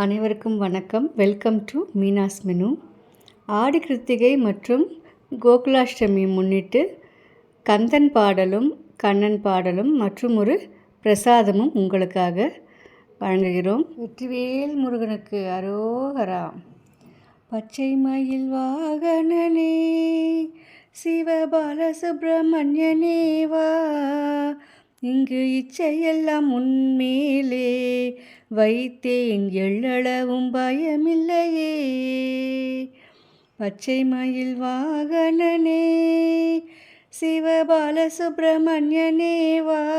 அனைவருக்கும் வணக்கம். Welcome to Meena's menu ஆடி கிருத்திகை மற்றும் கோகுலாஷ்டமி முன்னிட்டு கந்தன் பாடலும் கண்ணன் பாடலும் மற்றும் ஒரு பிரசாதமும் உங்களுக்காக வழங்குகிறோம். வெற்றிவேல் முருகனுக்கு அரோகரா. பச்சை மயில் வாகனனே சிவபாலசுப்பிரமணியனே வா. இங்கு இச்சையெல்லாம் உன்மேலே வைத்தேன் எள்ளளவும் பயமில்லையே. பச்சை மயில் வாகனனே சிவபாலசுப்பிரமணியனே வா.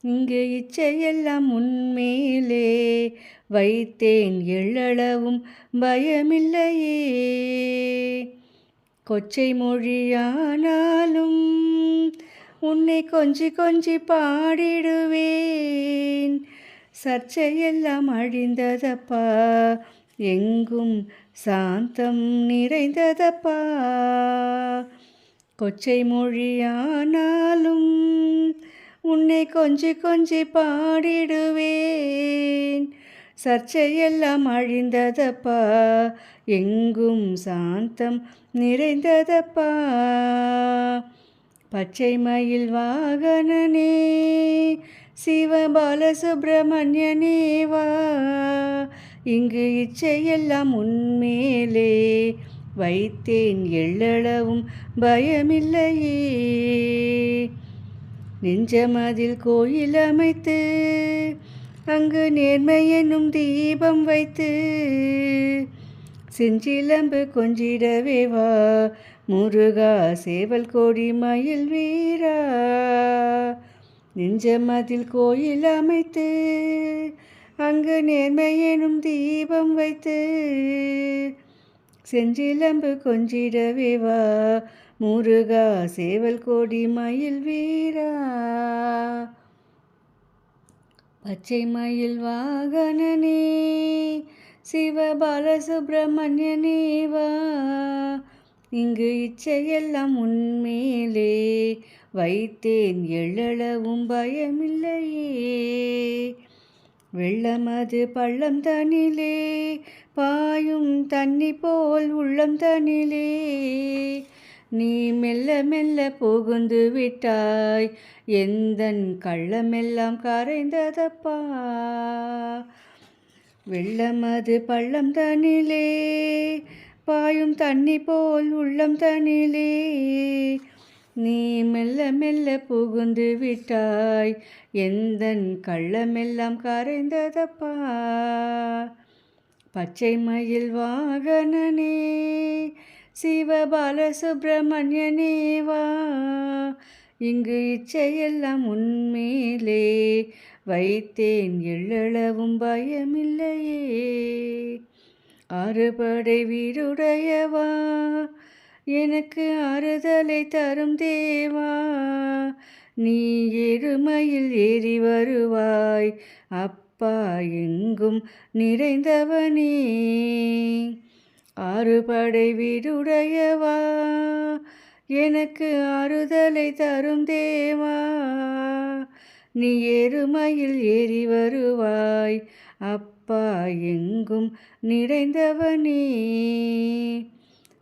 இங்கு இச்சையெல்லாம் உன்மேலே வைத்தேன் எள்ளளவும் பயமில்லையே. கொச்சை மொழியானாலும் உன்னை கொஞ்சி கொஞ்சி பாடிடுவேன். சர்ச்சையெல்லாம் அழிந்ததப்பா எங்கும் சாந்தம் நிறைந்ததப்பா. கொச்சை மொழியானாலும் உன்னை கொஞ்சி கொஞ்சி பாடிடுவேன். சர்ச்சையெல்லாம் அழிந்ததப்பா எங்கும் சாந்தம் நிறைந்ததப்பா. பச்சை மயில் வாகனனே சிவபாலசுப்பிரமணியனே வா. இங்கு இச்சையெல்லாம் உன்மேலே வைத்தேன் எள்ளளவும் பயமில்லையே. நெஞ்சமதில் கோயில் அமைத்து அங்கு நேர்மை என்னும் தீபம் வைத்து செஞ்சிலம்பு கொஞ்சிடவே வா. முருகா சேவல் கோடி மயில் வீரா நெஞ்சமதில் கோயில் அமைத்து அங்கு நேர்மை எனும் தீபம் வைத்து செஞ்சிலம்பு கொஞ்சிடவே வா முருகா சேவல் கோடி மயில் வீரா. பச்சை மயில் வாகனனே சிவபாலசுப்பிரமணியனே வா இங்கு இச்சையெல்லாம் உன்மேலே. வைத்தேன் எள்ளளவும் பயமில்லையே. வெள்ளமது பள்ளம் தனிலே. பாயும் தண்ணி போல் உள்ளம் தனிலே. நீ மெல்ல மெல்ல புகுந்து விட்டாய். எந்தன் கள்ளமெல்லாம் கரைந்ததப்பா. வெள்ளமது பள்ளம் தனிலே. பாயும் தண்ணி போல் உள்ளம் தனிலே. நீ மெல்ல மெல்ல புகுந்து விட்டாய். எந்த கள்ளமெல்லாம் கரைந்ததப்பா? பச்சை மயில் வாகனனே சிவபால சுப்பிரமணியனே வா. இங்கு இச்சையெல்லாம் உன்மேலே வைத்தேன் எள்ளளவும் பயமில்லையே. அறுபடை வீடுடையவா? எனக்கு ஆறுதலை தரும் தேவா? நீ எருமையில் ஏறி வருவாய். அப்பா எங்கும் நிறைந்தவனே. ஆறுபடை வீடுடையவா? எனக்கு ஆறுதலை தரும் தேவா? நீ எருமையில் ஏறி வருவாய். அப்பா எங்கும் நிறைந்தவனே.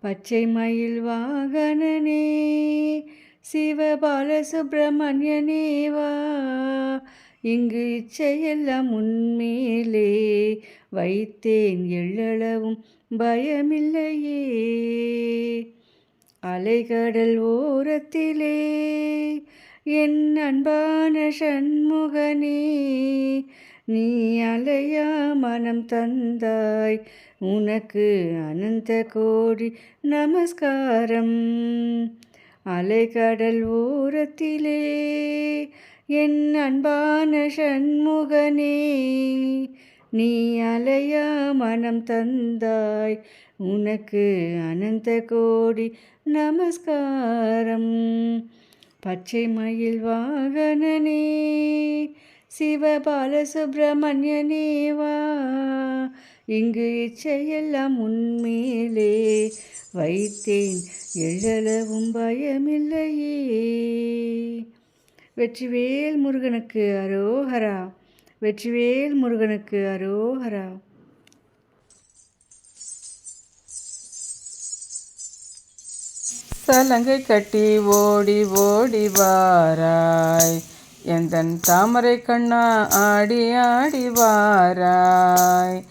பச்சை மயில் வாகனனே சிவபாலசுப்பிரமணியனே வா. இங்கு இச்சையெல்லாம் உண்மையிலே வைத்தேன் எள்ளளவும் பயமில்லையே. அலைகடல் ஓரத்திலே என் அன்பான சண்முகனே நீ அலையா மனம் தந்தாய். உனக்கு அனந்த கோடி நமஸ்காரம். அலைகடல் ஓரத்திலே என் அன்பான சண்முகனே நீ அலையா மனம் தந்தாய். உனக்கு அனந்த கோடி நமஸ்காரம். பச்சை மயில் வாகனனே சிவபாலசுப்பிரமணியனே வா இங்கு இச்சையெல்லாம் உன்மேலே வைத்தேன் எழலவும் பயமில்லையே. வெற்றிவேல் முருகனுக்கு அரோஹரா வெற்றிவேல் முருகனுக்கு அரோஹரா. சலங்கை கட்டி ஓடி ஓடி வாராய் எந்தன் தாமரை கண்ணா ஆடி ஆடி வாராய்.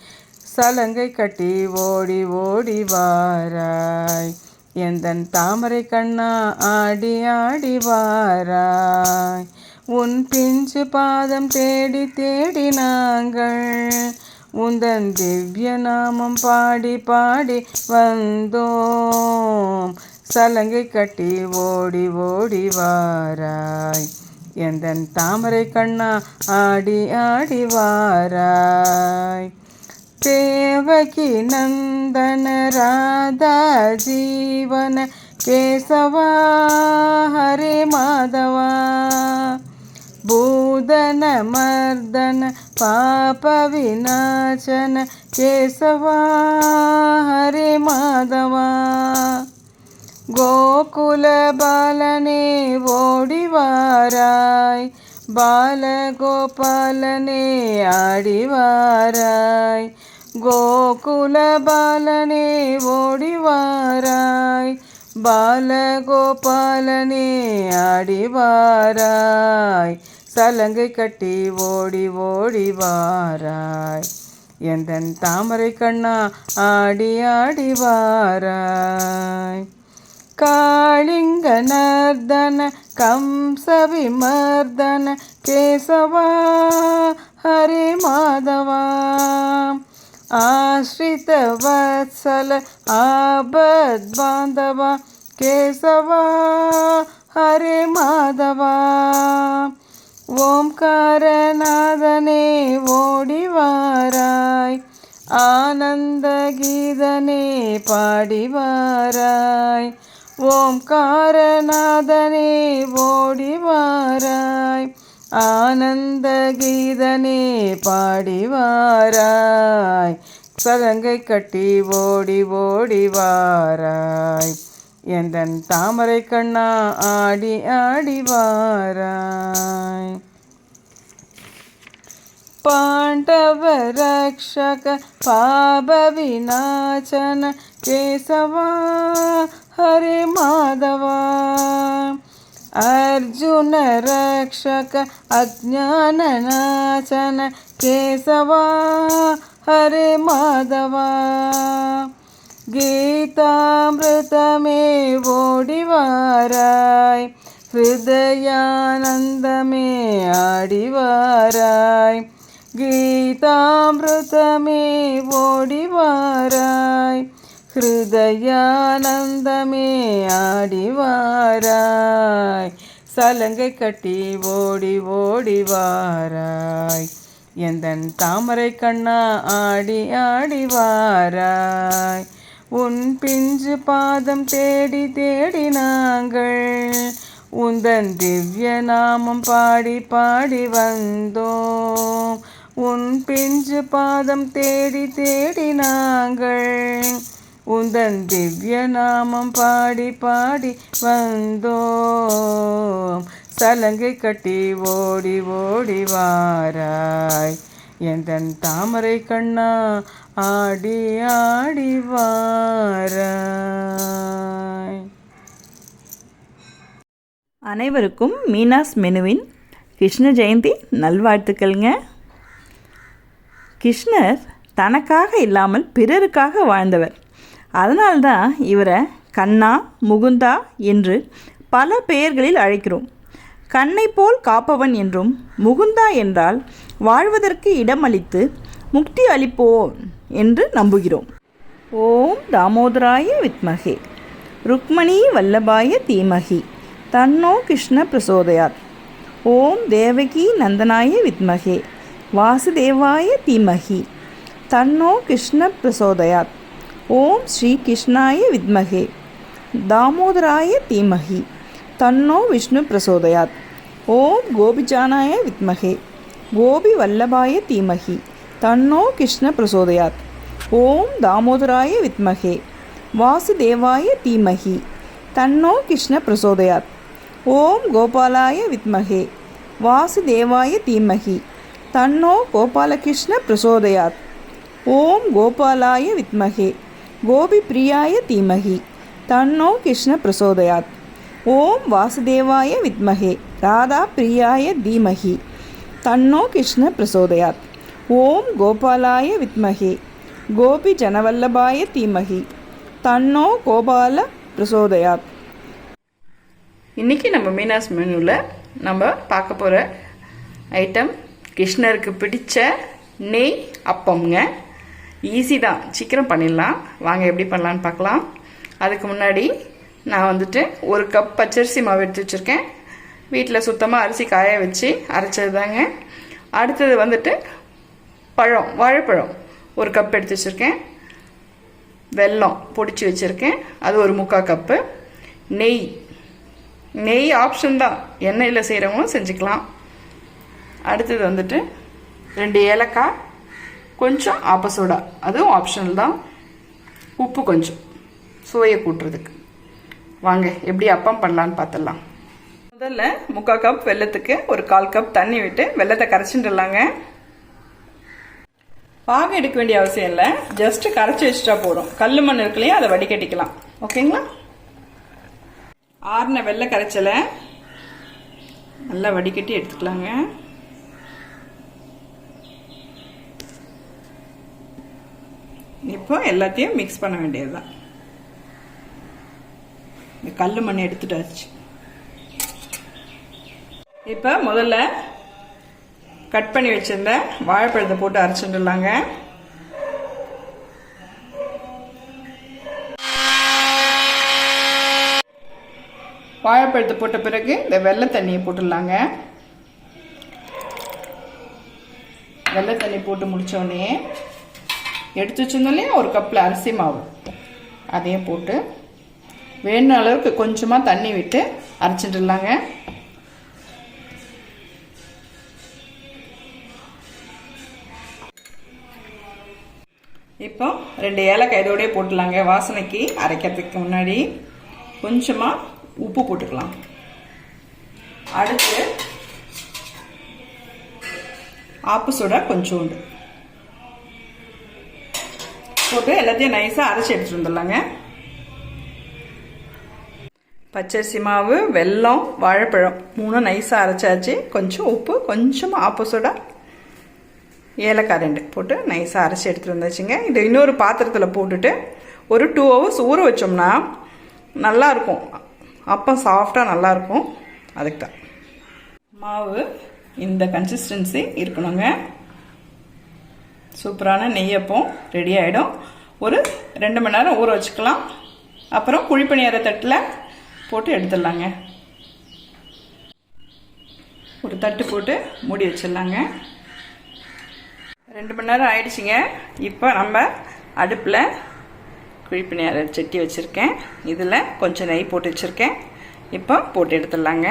சலங்கை கட்டி ஓடி ஓடி வாராய். எந்தன் தாமரை கண்ணா ஆடி ஆடி வாராய். உன் பிஞ்சு பாதம் தேடி தேடி நாங்கள். உந்தன் திவ்ய நாமம் பாடி பாடி வந்தோம். சலங்கை கட்டி ஓடி ஓடி வாராய். எந்தன் தாமரை கண்ணா ஆடி ஆடி வாராய். தேவகி நந்தன ராதா ஜீவன கேசவா ஹரே மாதவா. பூதன மர்தன பாப விநாசன கேசவா ஹரே மாதவா. గోకుల బాలనే ఓడివారాయ్ బాలగోపాలనే ఆడివారాయ్ గోకుల బాలనే ఓడివారాయ్ பாலகோபாலனே ஆடிவாராய் சலங்கை கட்டி ஓடி ஓடி வாராய். எந்தன் தாமரை கண்ணா ஆடி ஆடி வாராய். कालिङ्गनर्दन कंसविमर्दन केशवा हरे माधवा आश्रितवत्सल आबद्बान्धवा केशवा हरे माधवा ஓம்காரநாதனே ஓடிவாராய் ஆனந்த கீதனே பாடிவாராய் ஓம்காரநாதனே ஓடிவாராய் ஆனந்த கீதனே பாடிவாராய் சதங்கை கட்டி ஓடி ஓடி வாராய். எந்தன் தாமரை கண்ணா ஆடி ஆடி पाण्डवरक्षक रक्षक केशवा हरे माधवा। अर्जुन रक्षक केशवा हरे माधवा। गीतामृतमे वोडिवाराय आडिवाराय గీతామృతమే ఓడివారాయ్ ஹிருதயானந்தமே ஆடிவாராய் சலங்கை கட்டி ஓடி ஓடிவாராய் எந்தன் தாமரை கண்ணா ஆடி ஆடிவாராய் உன் பிஞ்சு பாதம் தேடி தேடி நாங்கள் உந்தன் திவ்ய நாமம் பாடி பாடி வந்தோம் உன் பிஞ்சு பாதம் தேடி தேடி நாங்கள். உந்தன் திவ்ய நாமம் பாடி பாடி வந்தோம். சலங்கை கட்டி ஓடி ஓடி வாராய். எந்தன் தாமரை கண்ணா ஆடி ஆடி வாராய். அனைவருக்கும் மீனாஸ் மெனுவின் கிருஷ்ண ஜெயந்தி நல்வாழ்த்துக்கள்ங்க. கிருஷ்ணர் தனக்காக இல்லாமல் பிறருக்காக வாழ்ந்தவர். அதனால்தான் இவரை கண்ணா முகுந்தா என்று பல பெயர்களில் அழைக்கிறோம். கண்ணை போல் காப்பவன் என்றும் முகுந்தா என்றால் வாழ்வதற்கு இடமளித்து முக்தி அளிப்போம் என்று நம்புகிறோம். ஓம் தாமோதராய வித்மகே. ருக்மணி வல்லபாய தீமகி. தன்னோ கிருஷ்ண பிரசோதயாத். ஓம் தேவகி நந்தனாய வித்மகே. வாசுதேவாய தீமகி. தன்னோ கிருஷ்ண பிரசோதயாத் ஓம் ஸ்ரீ கிருஷ்ணாய வித்மகே. தாமோதராய தீமகி. தன்னோ விஷ்ணு பிரசோதயாத் ஓம் கோபிஜானாய வித்மகே. கோபி வல்லபாய தீமகி. தன்னோ கிருஷ்ண பிரசோதயாத் ஓம் தாமோதராய வித்மகே. வாசுதேவாய தீமகி. தன்னோ கிருஷ்ண பிரசோதயாத் ஓம் கோபாலாய வித்மகே. வாசுதேவாய தீமகி. தன்னோ கோபாலகிருஷ்ண பிரசோதயாத். ஓம் கோபாலாய வித்மகே கோபி பிரியாய தீமகி தன்னோ கிருஷ்ண பிரசோதயாத். ஓம் வாசுதேவாய வித்மகே ராதா பிரியாய தீமகி தன்னோ கிருஷ்ண பிரசோதயாத். ஓம் கோபாலாய வித்மகே கோபி ஜனவல்லபாய தீமகி தன்னோ கோபால பிரசோதயாத். இன்றைக்கி நம்ம மீனாஸ் மெனுவில் நம்ம பார்க்க போகிற ஐட்டம் கிருஷ்ணருக்கு பிடிச்ச நெய் அப்பம்ங்க. ஈஸி தான். சீக்கிரம் பண்ணிடலாம். வாங்க எப்படி பண்ணலான்னு பார்க்கலாம். அதுக்கு முன்னாடி நான் வந்துட்டு ஒரு கப் பச்சரிசி மாவு எடுத்து வச்சுருக்கேன். வீட்டில் சுத்தமாக அரிசி காய வச்சு அரைச்சது தாங்க அடுத்தது வந்துட்டு பழம் வாழைப்பழம் ஒரு கப் எடுத்து வச்சுருக்கேன். வெல்லம் பொடிச்சு வச்சுருக்கேன். அது ஒரு முக்கால் கப்பு நெய். நெய் ஆப்ஷன் தான். எண்ணெயில் செய்கிறவங்களும் செஞ்சுக்கலாம். அடுத்தது வந்துட்டு ரெண்டு ஏலக்காய் கொஞ்சம் ஆப்பசோடா. அதுவும் ஆப்ஷனல் தான். உப்பு கொஞ்சம். சுவையை கூட்டுறதுக்கு. வாங்க எப்படி அப்பம் பண்ணலான்னு பார்த்துடலாம் முதல்ல முக்கால் கப் வெல்லத்துக்கு ஒரு கால் கப் தண்ணி விட்டு வெல்லத்தை கரைச்சிட்டுலாங்க. பாகம் எடுக்க வேண்டிய அவசியம் இல்லை. ஜஸ்ட் கரைச்சி வச்சுட்டா போதும். கல் மண் இருக்குல்லையே அதை வடிகட்டிக்கலாம். ஓகேங்களா? ஆறின வெள்ளை கரைச்சலை நல்லா வடிகட்டி எடுத்துக்கலாங்க. இப்போ எல்லாத்தையும் மிக்ஸ் பண்ண வேண்டியதுதான். இந்த கல் மண் எடுத்துட்டாச்சு. இப்போ முதல்ல கட் பண்ணி வச்சிருந்த வாழைப்பழத்தை போட்டு அரைச்சிட்டுலாங்க. வாழைப்பழத்தை போட்ட பிறகு இந்த வெள்ளை தண்ணியை போட்டுடலாங்க. வெள்ளை தண்ணி போட்டு முடித்தோடனே எடுத்து வச்சிருந்தோம்லையே ஒரு கப்பில் அரிசி மாவு. அதையும் போட்டு வேணும் அளவுக்கு கொஞ்சமாக தண்ணி விட்டு அரைச்சிட்டுலாங்க. இப்போ ரெண்டு ஏலக்காய் இதோடய போட்டுடலாங்க வாசனைக்கு அரைக்கிறதுக்கு முன்னாடி கொஞ்சமாக உப்பு போட்டுக்கலாம். அடுத்து ஆப்பு சோடா கொஞ்சோண்டு. போட்டு எல்லாத்தையும் நைஸாக அரைச்சி எடுத்துகிட்டு வந்துடலாங்க. பச்சரிசி மாவு வெல்லம் வாழைப்பழம் மூணும் நைஸாக அரைச்சாச்சு. கொஞ்சம் உப்பு கொஞ்சம் ஆப்போசிட்டாக ஏலக்காய் ரெண்டு போட்டு நைஸாக அரைச்சி எடுத்துகிட்டு வந்தாச்சுங்க. இது இன்னொரு பாத்திரத்தில் போட்டுட்டு ஒரு டூ ஹவர்ஸ் ஊற வச்சோம்னா நல்லாயிருக்கும் அப்பம் சாஃப்டாக நல்லாயிருக்கும் அதுக்கு தான். மாவு இந்த கன்சிஸ்டன்சி இருக்கணுங்க. சூப்பரான நெய்யப்பம் ரெடி ஆகிடும் ஒரு ரெண்டு மணி நேரம் ஊற வச்சுக்கலாம். அப்புறம் குழிப்பணியார தட்டில் போட்டு எடுத்துடலாங்க. ஒரு தட்டு போட்டு மூடி வச்சிடலாங்க. ரெண்டு மணி நேரம் ஆயிடுச்சுங்க. இப்போ நம்ம அடுப்பில் குழிப்பணியார சட்டி வச்சுருக்கேன். இதில் கொஞ்சம் நெய் போட்டு வச்சுருக்கேன். இப்போ போட்டு எடுத்துடலாங்க.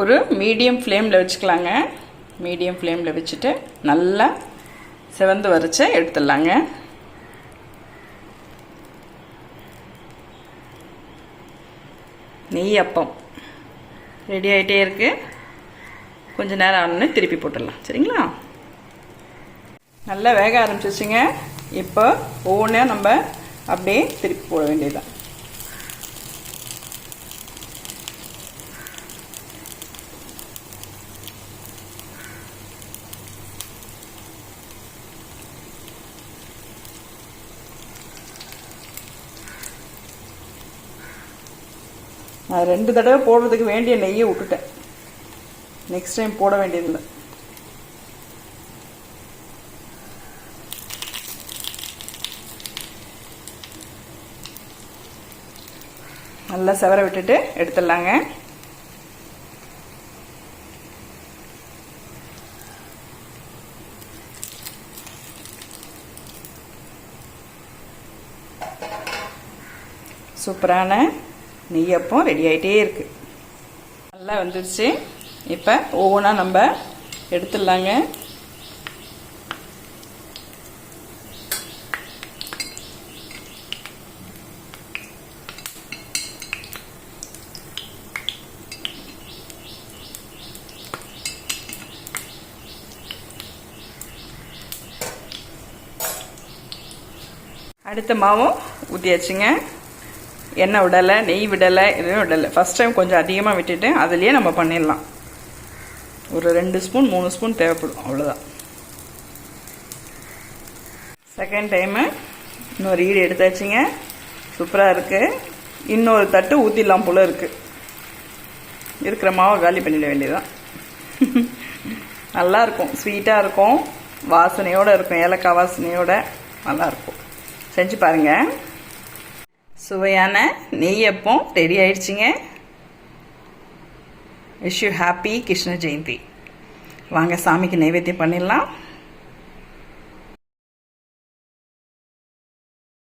ஒரு மீடியம் ஃப்ளேமில் வச்சுக்கலாங்க. மீடியம் ஃப்ளேமில் வச்சுட்டு நல்லா செவந்து வரைச்சி எடுத்துடலாங்க. நெய் அப்பம் ரெடி ஆகிட்டே இருக்குது கொஞ்சம் நேரம் ஆனோடனே திருப்பி போட்டுடலாம். சரிங்களா? நல்லா வேக ஆரம்பிச்சிச்சுங்க இப்போ ஒவ்வொன்றையும் நம்ம அப்படியே திருப்பி போட வேண்டியதுதான். நான் ரெண்டு தடவை போடுறதுக்கு வேண்டிய நெய்யை விட்டுட்டேன். நெக்ஸ்ட் டைம் போட வேண்டியதில்லை. நல்லா செவர விட்டுட்டு எடுத்துடலாங்க. சூப்பரான நெய்யப்பம் ரெடி ஆகிட்டே இருக்கு. நல்லா வந்துடுச்சு இப்போ ஒவ்வொன்றா நம்ம எடுத்துடலாங்க. அடுத்த மாவும் ஊற்றியாச்சுங்க எண்ணெய் விடலை நெய் விடலை எதுவும் விடலை. ஃபஸ்ட் டைம் கொஞ்சம் அதிகமாக விட்டுட்டு அதுலேயே நம்ம பண்ணிடலாம். ஒரு ரெண்டு ஸ்பூன் மூணு ஸ்பூன் தேவைப்படும் அவ்வளோதான் செகண்ட் டைமு இன்னொரு ஈடு எடுத்தாச்சுங்க சூப்பராக இருக்குது இன்னொரு தட்டு ஊற்றிடலாம் போல இருக்குது இருக்கிற மாவை காலி பண்ணிட வேண்டியதான் நல்லாயிருக்கும் ஸ்வீட்டாக இருக்கும். வாசனையோடு இருக்கும். ஏலக்காய் வாசனையோடு நல்லாயிருக்கும் செஞ்சு பாருங்கள் சுவையான நெய்யப்பம் ரெடி ஆயிடுச்சுங்க. Wish you happy Krishna Jayanthi. வாங்க சாமிக்கு நைவேத்தியம் பண்ணிடலாம்.